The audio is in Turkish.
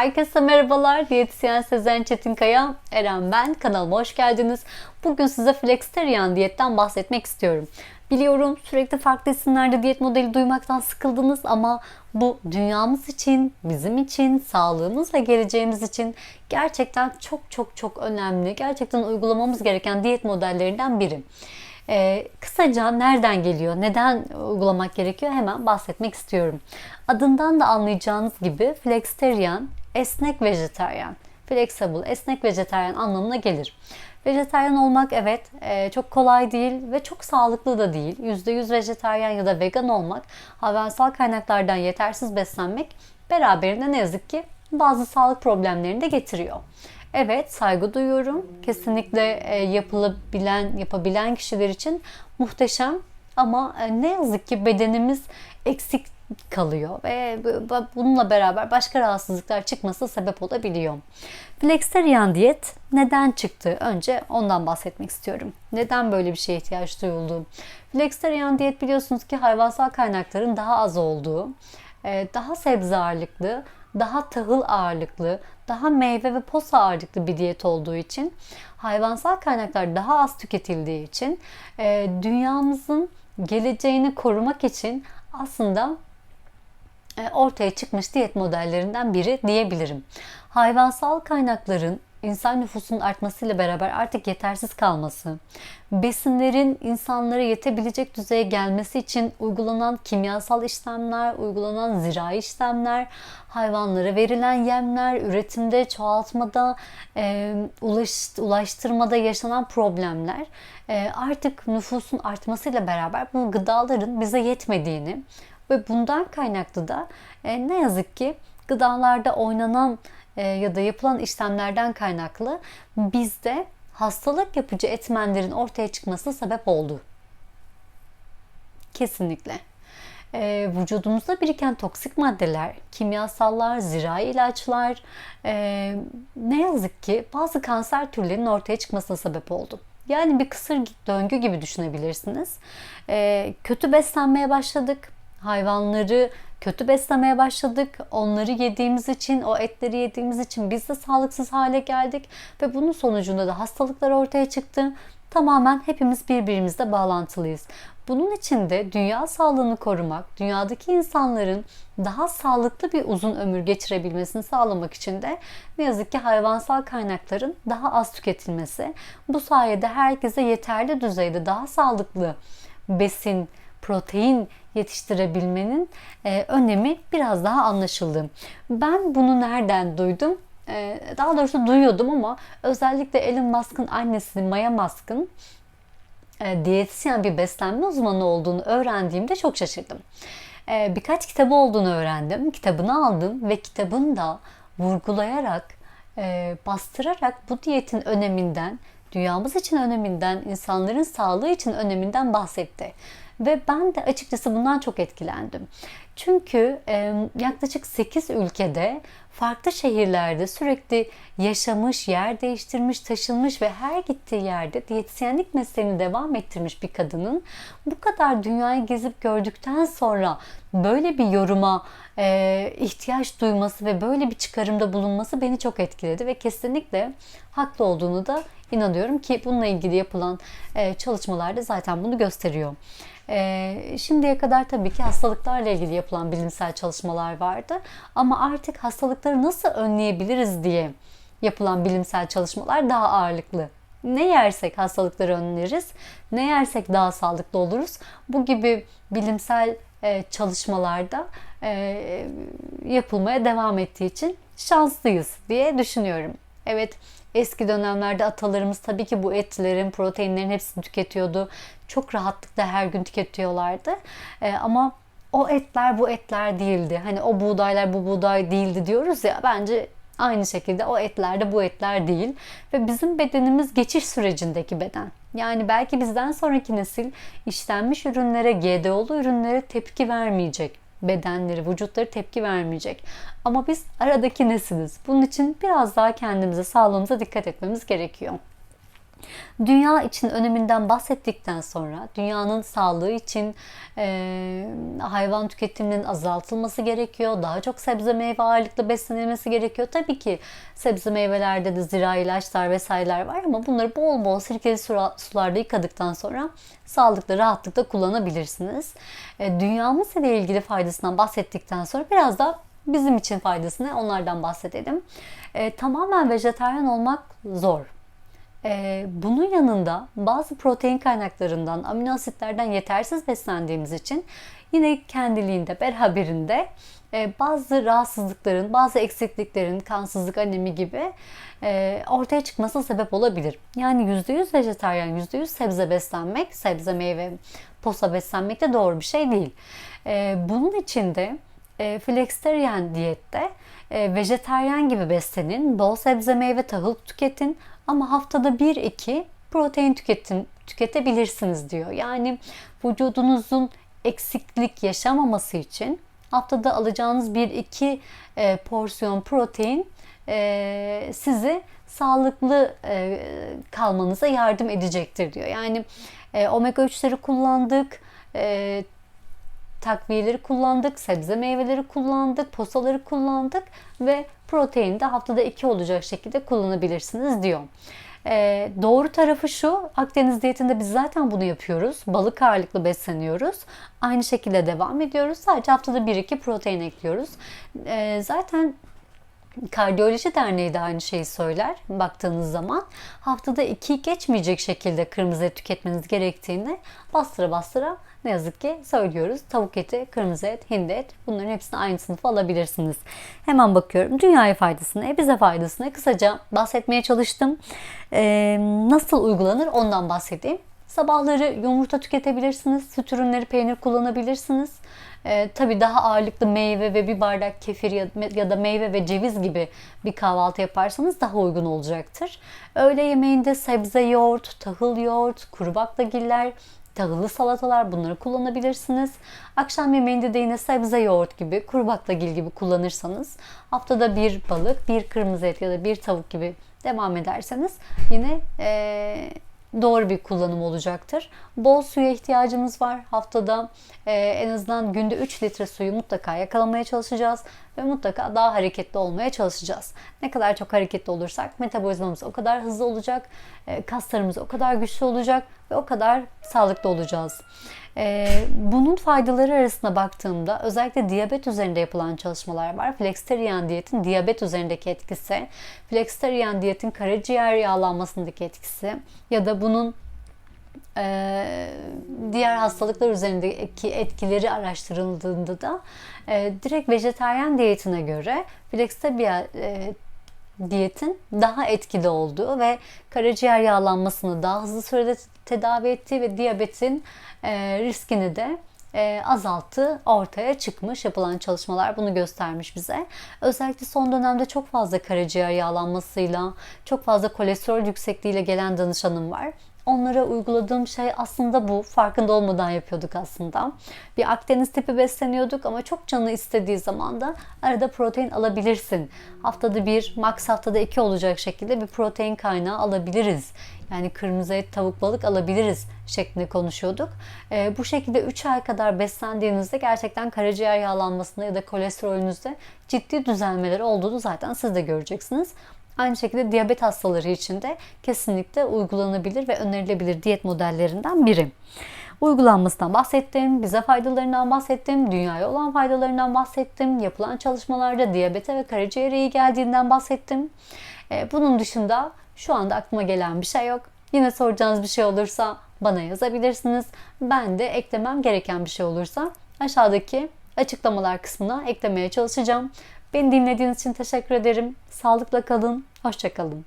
Herkese merhabalar. Diyetisyen Sezen Çetinkaya, Eren ben. Kanalıma hoş geldiniz. Bugün size Flexitarian diyetten bahsetmek istiyorum. Biliyorum sürekli farklı isimlerde diyet modeli duymaktan sıkıldınız ama bu dünyamız için, bizim için, sağlığımız ve geleceğimiz için gerçekten çok çok çok önemli, gerçekten uygulamamız gereken diyet modellerinden biri. Ee, kısaca nereden geliyor, neden uygulamak gerekiyor hemen bahsetmek istiyorum. Adından da anlayacağınız gibi flexitarian, esnek vejetaryen. Flexible, esnek vejetaryen anlamına gelir. Vejetaryen olmak evet e, çok kolay değil ve çok sağlıklı da değil. %100 vejetaryen ya da vegan olmak, hayvansal kaynaklardan yetersiz beslenmek beraberinde ne yazık ki bazı sağlık problemlerini de getiriyor. Evet saygı duyuyorum. Kesinlikle e, yapılabilen, yapabilen kişiler için muhteşem ama e, ne yazık ki bedenimiz eksik kalıyor ve bununla beraber başka rahatsızlıklar çıkması sebep olabiliyor. Flexitarian diyet neden çıktı? Önce ondan bahsetmek istiyorum. Neden böyle bir şeye ihtiyaç duyuldu? Flexitarian diyet biliyorsunuz ki hayvansal kaynakların daha az olduğu, e, daha sebze ağırlıklı, daha tahıl ağırlıklı, daha meyve ve posa ağırlıklı bir diyet olduğu için hayvansal kaynaklar daha az tüketildiği için e, dünyamızın geleceğini korumak için aslında ortaya çıkmış diyet modellerinden biri diyebilirim. Hayvansal kaynakların insan nüfusunun artmasıyla beraber artık yetersiz kalması, besinlerin insanlara yetebilecek düzeye gelmesi için uygulanan kimyasal işlemler, uygulanan zirai işlemler, hayvanlara verilen yemler, üretimde, çoğaltmada, e, ulaş, ulaştırmada yaşanan problemler e, artık nüfusun artmasıyla beraber bu gıdaların bize yetmediğini ve bundan kaynaklı da e, ne yazık ki gıdalarda oynanan e, ya da yapılan işlemlerden kaynaklı bizde hastalık yapıcı etmenlerin ortaya çıkmasına sebep oldu. Kesinlikle. E, vücudumuzda biriken toksik maddeler, kimyasallar, zirai ilaçlar e, ne yazık ki bazı kanser türlerinin ortaya çıkmasına sebep oldu. Yani bir kısır döngü gibi düşünebilirsiniz. E, kötü beslenmeye başladık hayvanları kötü beslemeye başladık. Onları yediğimiz için, o etleri yediğimiz için biz de sağlıksız hale geldik ve bunun sonucunda da hastalıklar ortaya çıktı. Tamamen hepimiz birbirimizle bağlantılıyız. Bunun için de dünya sağlığını korumak, dünyadaki insanların daha sağlıklı bir uzun ömür geçirebilmesini sağlamak için de ne yazık ki hayvansal kaynakların daha az tüketilmesi. Bu sayede herkese yeterli düzeyde daha sağlıklı besin, protein yetiştirebilmenin e, önemi biraz daha anlaşıldı. Ben bunu nereden duydum? E, daha doğrusu duyuyordum ama özellikle Elon Musk'ın annesi Maya Musk'ın e, diyetisyen bir beslenme uzmanı olduğunu öğrendiğimde çok şaşırdım. E, birkaç kitabı olduğunu öğrendim. Kitabını aldım ve kitabını da vurgulayarak, e, bastırarak bu diyetin öneminden, dünyamız için öneminden, insanların sağlığı için öneminden bahsetti. Ve ben de açıkçası bundan çok etkilendim. Çünkü e, yaklaşık 8 ülkede farklı şehirlerde sürekli yaşamış, yer değiştirmiş, taşınmış ve her gittiği yerde diyetisyenlik mesleğini devam ettirmiş bir kadının bu kadar dünyayı gezip gördükten sonra böyle bir yoruma e, ihtiyaç duyması ve böyle bir çıkarımda bulunması beni çok etkiledi ve kesinlikle haklı olduğunu da inanıyorum ki bununla ilgili yapılan e, çalışmalar zaten bunu gösteriyor. E, şimdiye kadar tabii ki hastalıklarla ilgili yapılan bilimsel çalışmalar vardı. Ama artık hastalıkları nasıl önleyebiliriz diye yapılan bilimsel çalışmalar daha ağırlıklı. Ne yersek hastalıkları önleriz, ne yersek daha sağlıklı oluruz. Bu gibi bilimsel e, çalışmalarda e, yapılmaya devam ettiği için şanslıyız diye düşünüyorum. Evet eski dönemlerde atalarımız tabii ki bu etlerin, proteinlerin hepsini tüketiyordu. Çok rahatlıkla her gün tüketiyorlardı. E, ama o etler bu etler değildi. Hani o buğdaylar bu buğday değildi diyoruz ya bence aynı şekilde o etler de bu etler değil. Ve bizim bedenimiz geçiş sürecindeki beden. Yani belki bizden sonraki nesil işlenmiş ürünlere, GDO'lu ürünlere tepki vermeyecek bedenleri, vücutları tepki vermeyecek. Ama biz aradaki nesiniz? Bunun için biraz daha kendimize, sağlığımıza dikkat etmemiz gerekiyor. Dünya için öneminden bahsettikten sonra dünyanın sağlığı için e, hayvan tüketiminin azaltılması gerekiyor. Daha çok sebze meyve ağırlıklı beslenilmesi gerekiyor. Tabii ki sebze meyvelerde de zira ilaçlar vesaireler var ama bunları bol bol sirkeli sularda yıkadıktan sonra sağlıklı, rahatlıkla kullanabilirsiniz. E, dünyamız ile ilgili faydasından bahsettikten sonra biraz da bizim için faydasını onlardan bahsedelim. E, tamamen vejetaryen olmak zor. Ee, bunun yanında bazı protein kaynaklarından, amino asitlerden yetersiz beslendiğimiz için yine kendiliğinde, beraberinde e, bazı rahatsızlıkların, bazı eksikliklerin, kansızlık, anemi gibi e, ortaya çıkması sebep olabilir. Yani %100 vejetaryen, %100 sebze beslenmek, sebze, meyve, posa beslenmek de doğru bir şey değil. E, bunun için de e, flexitarian diyette e, vejetaryen gibi beslenin, bol sebze, meyve, tahıl tüketin ama haftada 1-2 protein tüketin, tüketebilirsiniz diyor. Yani vücudunuzun eksiklik yaşamaması için haftada alacağınız 1-2 e, porsiyon protein e, sizi sağlıklı e, kalmanıza yardım edecektir diyor. Yani e, omega 3'leri kullandık, e, takviyeleri kullandık, sebze meyveleri kullandık, posaları kullandık ve protein de haftada 2 olacak şekilde kullanabilirsiniz diyor. Ee, doğru tarafı şu, Akdeniz diyetinde biz zaten bunu yapıyoruz. Balık ağırlıklı besleniyoruz. Aynı şekilde devam ediyoruz. Sadece haftada 1-2 protein ekliyoruz. Ee, zaten Kardiyoloji Derneği de aynı şeyi söyler baktığınız zaman. Haftada iki geçmeyecek şekilde kırmızı et tüketmeniz gerektiğini bastıra bastıra ne yazık ki söylüyoruz. Tavuk eti, kırmızı et, hindi et bunların hepsini aynı sınıfa alabilirsiniz. Hemen bakıyorum. Dünyaya faydasını, bize faydasını kısaca bahsetmeye çalıştım. Ee, nasıl uygulanır ondan bahsedeyim. Sabahları yumurta tüketebilirsiniz. Süt ürünleri, peynir kullanabilirsiniz. Ee, tabii daha ağırlıklı meyve ve bir bardak kefir ya, ya da meyve ve ceviz gibi bir kahvaltı yaparsanız daha uygun olacaktır. Öğle yemeğinde sebze yoğurt, tahıl yoğurt, kuru baklagiller, tahıllı salatalar bunları kullanabilirsiniz. Akşam yemeğinde de yine sebze yoğurt gibi, kuru baklagil gibi kullanırsanız haftada bir balık, bir kırmızı et ya da bir tavuk gibi devam ederseniz yine ee, doğru bir kullanım olacaktır. Bol suya ihtiyacımız var. Haftada e, en azından günde 3 litre suyu mutlaka yakalamaya çalışacağız ve mutlaka daha hareketli olmaya çalışacağız. Ne kadar çok hareketli olursak metabolizmamız o kadar hızlı olacak, e, kaslarımız o kadar güçlü olacak ve o kadar sağlıklı olacağız. E, bunun faydaları arasında baktığımda özellikle diyabet üzerinde yapılan çalışmalar var. Flexitarian diyetin diyabet üzerindeki etkisi, Flexitarian diyetin karaciğer yağlanmasındaki etkisi ya da bunun e, diğer hastalıklar üzerindeki etkileri araştırıldığında da e, direkt vejetaryen diyetine göre flexitarian e, diyetin daha etkili olduğu ve karaciğer yağlanmasını daha hızlı sürede tedavi ettiği ve diyabetin e, riskini de e, azalttığı ortaya çıkmış. Yapılan çalışmalar bunu göstermiş bize. Özellikle son dönemde çok fazla karaciğer yağlanmasıyla, çok fazla kolesterol yüksekliğiyle gelen danışanım var onlara uyguladığım şey aslında bu. Farkında olmadan yapıyorduk aslında. Bir Akdeniz tipi besleniyorduk ama çok canı istediği zaman da arada protein alabilirsin. Haftada bir, max haftada iki olacak şekilde bir protein kaynağı alabiliriz. Yani kırmızı et, tavuk, balık alabiliriz şeklinde konuşuyorduk. E, bu şekilde 3 ay kadar beslendiğinizde gerçekten karaciğer yağlanmasında ya da kolesterolünüzde ciddi düzelmeler olduğunu zaten siz de göreceksiniz. Aynı şekilde diyabet hastaları için de kesinlikle uygulanabilir ve önerilebilir diyet modellerinden biri. Uygulanmasından bahsettim, bize faydalarından bahsettim, dünyaya olan faydalarından bahsettim, yapılan çalışmalarda diyabete ve karaciğere iyi geldiğinden bahsettim. Ee, bunun dışında şu anda aklıma gelen bir şey yok. Yine soracağınız bir şey olursa bana yazabilirsiniz. Ben de eklemem gereken bir şey olursa aşağıdaki açıklamalar kısmına eklemeye çalışacağım. Beni dinlediğiniz için teşekkür ederim. Sağlıkla kalın, hoşçakalın.